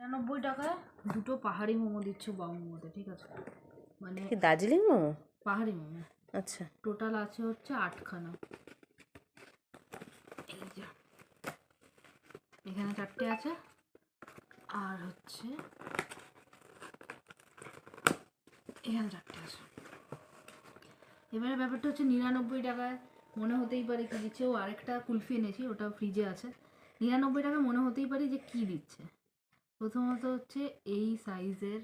নিরানব্বই টাকায় দুটো পাহাড়ি মোমো দিচ্ছ বাউ মোমোতে ঠিক আছে? মানে দার্জিলিং মোমো? পাহাড়ি মোমো। আচ্ছা। টোটাল আছে হচ্ছে আটখানা। এই যে। এখানে চারটে আছে। আর হচ্ছে এখানে চারটে আছে। এবারে ব্যাপারটা হচ্ছে নিরানব্বই টাকায় মনে হতেই পারে কি দিচ্ছে। ও আরেকটা কুলফি এনেছি ওটা ফ্রিজে আছে। নিরানব্বই টাকা মনে হতেই পারে যে কি দিচ্ছে। প্রথমত হচ্ছে এই সাইজের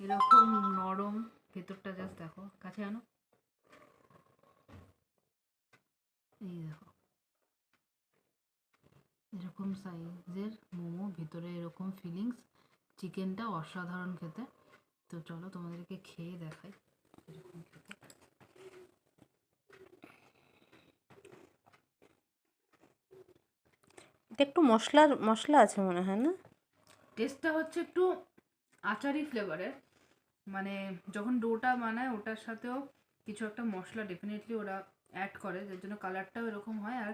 এরকম নরম ভেতরটা জাস্ট দেখো, কাছে আনো। এই দেখো। এরকম সাইজের মোমো, ভিতরে এরকম ফিলিংস। চিকেনটা অসাধারণ খেতে। তো চলো তোমাদেরকে খেয়ে দেখাই এরকম খেতে। এটা একটু মশলার, মশলা আছে মনে হয়, না? টেস্টটা হচ্ছে একটু আচারি ফ্লেভারের মানে যখন ডোটা বানায়, ওটার সাথেও কিছু একটা মশলা ডেফিনেটলি ওরা অ্যাড করে, যার জন্য কালারটাও এরকম হয় আর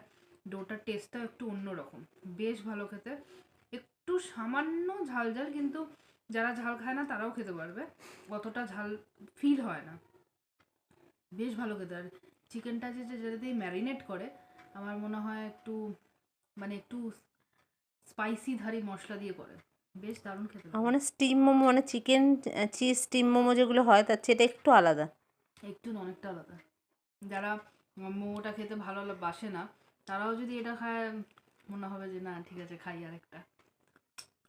ডোটার টেস্টটাও একটু অন্যরকম। বেশ ভালো খেতে। একটু সামান্য ঝাল ঝাল, কিন্তু যারা ঝাল খায় না, তারাও খেতে পারবে। অতটা ঝাল ফিল হয় না। বেশ ভালো খেতে। আর চিকেনটা যে যেটা দিয়ে ম্যারিনেট করে, আমার মনে হয় একটু মানে একটু স্পাইসি ধারি মশলা দিয়ে করে। বেশ দারুণ খেতে আমার মানে স্টিম মোমো মানে চিকেন চিজ স্টিম মোমো যেগুলো হয় তার চেয়ে এটা একটু আলাদা। একটু অনেকটা আলাদা। যারা মোমোটা খেতে ভালো বাসে না তারাও যদি এটা খায় মনে হবে যে না ঠিক আছে খাই আর একটা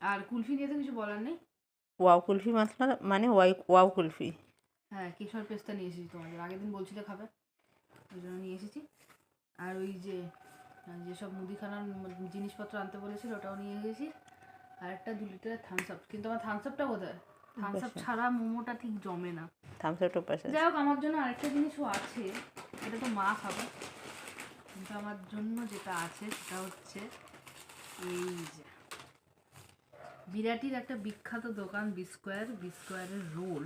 আর কুলফি নিয়ে তো কিছু বলার নেই? ওয়াও কুলফি মশলা মানে ওয়াই ওয়াও কুলফি। হ্যাঁ কেশর পেস্তা নিয়ে এসেছি তোমাদের। আগের দিন বলছিলে খাবে ওই জন্য নিয়ে এসেছি। আর ওই যে যেসব মুদিখানার জিনিসপত্র আনতে বলেছিল ওটাও নিয়ে এসেছি। আর একটা দু লিটারের থামস আপ কিন্তু আমার থামস আপটা কোথায়? থামস আপ ছাড়া মোমোটা ঠিক জমে না। থামস আপটা পাশে যাই হোক আমার জন্য আরেকটা জিনিসও আছে। এটা তো মা খাবে। কিন্তু আমার জন্য যেটা আছে সেটা হচ্ছে এই যে বিরাটির একটা বিখ্যাত দোকান বিস্কোয়ার বিস্কোয়ারের রোল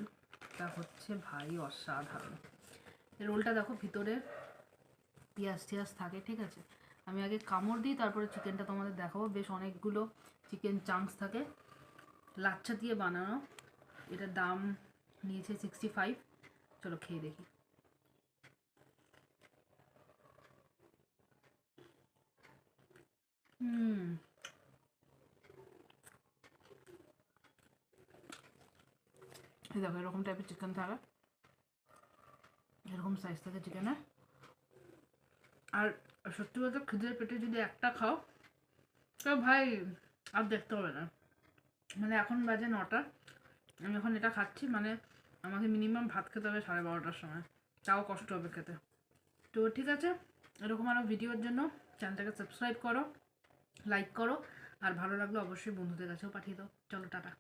তা হচ্ছে ভাই অসাধারণ। রোলটা দেখো ভিতরে পেঁয়াজ টিয়াজ থাকে ঠিক আছে? আমি আগে কামড় দিই, তারপরে চিকেনটা তোমাদের দেখাবো। বেশ অনেকগুলো চিকেন চাংস থাকে। লাচ্ছা দিয়ে বানানো। এটার দাম নিয়েছে সিক্সটি ফাইভ চলো খেয়ে দেখি। দেখো, এরকম টাইপের চিকেন থাকে। এরকম সাইজ থাকে চিকেনের আর সত্যি বলতে খিদের পেটে যদি একটা খাও, তো ভাই আর দেখতে হবে না। মানে এখন বাজে নটা, আমি এখন এটা খাচ্ছি মানে আমাকে মিনিমাম ভাত খেতে হবে সাড়ে বারোটার সময়। তাও কষ্ট হবে খেতে। তো ঠিক আছে, এরকম আরও ভিডিওর জন্য চ্যানেলটাকে সাবস্ক্রাইব করো লাইক করো, আর ভালো লাগলে অবশ্যই বন্ধুদের কাছেও পাঠিয়ে দাও। চলো, টাটা।